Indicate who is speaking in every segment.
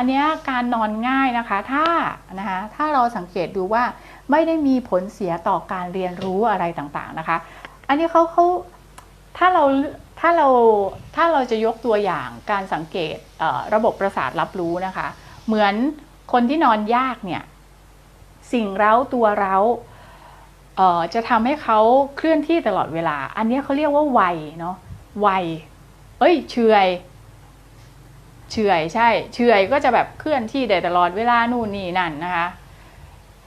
Speaker 1: อันนี้การนอนง่ายนะคะ ถ้านะคะถ้าเราสังเกตดูว่าไม่ได้มีผลเสียต่อการเรียนรู้อะไรต่างๆนะคะ อันนี้เขาเขาถ้าเราถ้าเราถ้าเราจะยกตัวอย่างการสังเกตเระบบประสาทรับรู้นะคะ เหมือนคนที่นอนยากเนี่ยสิ่งเร้าตัวเร้าเจะทำให้เขาเคลื่อนที่ตลอดเวลา อันนี้เขาเรียกว่าไวยเนาะไวยเอ้ยเฉย เฉอยใช่เฉอยก็จะแบบเคลื่อนที่ได้ตลอดเวลานู่นนี่นั่นนะคะ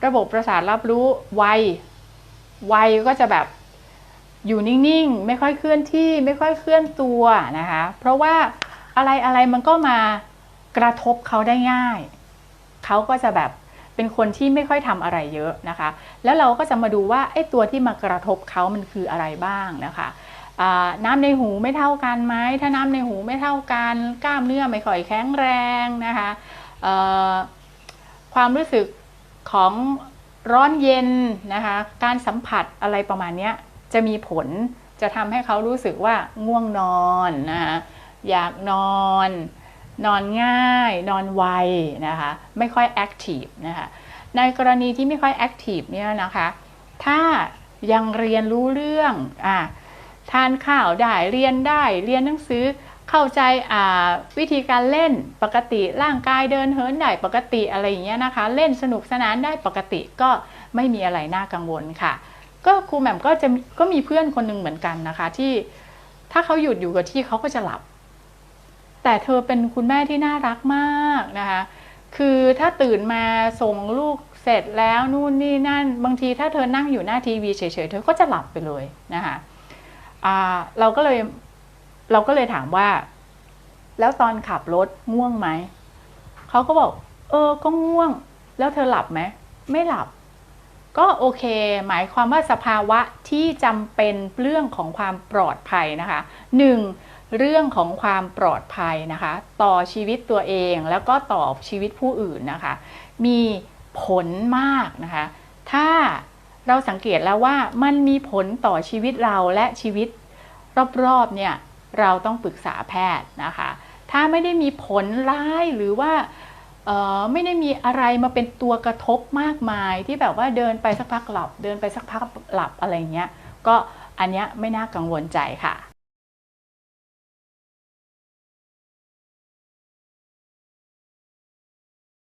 Speaker 1: ระบบประสาทรับรู้ไวไวก็จะแบบอยู่นิ่งๆ ไม่ค่อยเคลื่อนที่ไม่ค่อยเคลื่อนตัวนะคะ เพราะว่าอะไรอะไรมันก็มากระทบเขาได้ง่าย เขาก็จะแบบเป็นคนที่ไม่ค่อยทำอะไรเยอะนะคะ แล้วเราก็จะมาดูว่าไอ้ตัวที่มากระทบเขามันคืออะไรบ้างนะคะ น้ำในหูไม่เท่ากันไหมถ้าน้ำในหูไม่เท่ากัน กล้ามเนื้อไม่ค่อยแข็งแรงนะคะความรู้สึกของร้อนเย็นนะคะการสัมผัสอะไรประมาณนี้จะมีผลจะทำให้เขารู้สึกว่าง่วงนอนนะคะอยากนอน นอนง่าย นอนไวนะคะไม่ค่อยแอคทีฟนะคะในกรณีที่ไม่ค่อยแอคทีฟเนี่ยนะคะถ้ายังเรียนรู้เรื่องอะ ทานข้าวได้เรียนได้เรียนหนังสือเข้าใจวิธีการเล่นปกติร่างกายเดินเหินได้ปกติอะไรอย่างเงี้ยนะคะ เล่นสนุกสนานได้ปกติก็ไม่มีอะไรน่ากังวลค่ะ ก็ครูแหม่มก็จะก็มีเพื่อนคนหนึ่งเหมือนกันนะคะที่ถ้าเขาหยุดอยู่กับที่เขาก็จะหลับ แต่เธอเป็นคุณแม่ที่น่ารักมากนะคะ คือถ้าตื่นมาส่งลูกเสร็จแล้วนู่นนี่นั่น บางทีถ้าเธอนั่งอยู่หน้าทีวีเฉยๆเธอก็จะหลับไปเลยนะคะ เราก็เลยเราก็เลยถามว่า แล้วตอนขับรถง่วงไหม เขาก็บอก เออ ก็ง่วง แล้วเธอหลับไหม ไม่หลับ ก็โอเค หมายความว่าสภาวะที่จำเป็นเรื่องของความปลอดภัยนะคะหนึ่งเรื่องของความปลอดภัยนะคะ ต่อชีวิตตัวเองแล้วก็ต่อชีวิตผู้อื่นนะคะ มีผลมากนะคะ ถ้าเราสังเกตแล้วว่ามันมีผลต่อชีวิตเราและชีวิต รอบๆเนี่ยเราต้องปรึกษาแพทย์นะคะ ถ้าไม่ได้มีผลร้ายหรือว่าไม่ได้มีอะไรมาเป็นตัวกระทบมากมายที่แบบว่าเดินไปสักพักหลับ เดินไปสักพักหลับอะไรเงี้ยก็อันเนี้ยไม่น่ากังวลใจค่ะ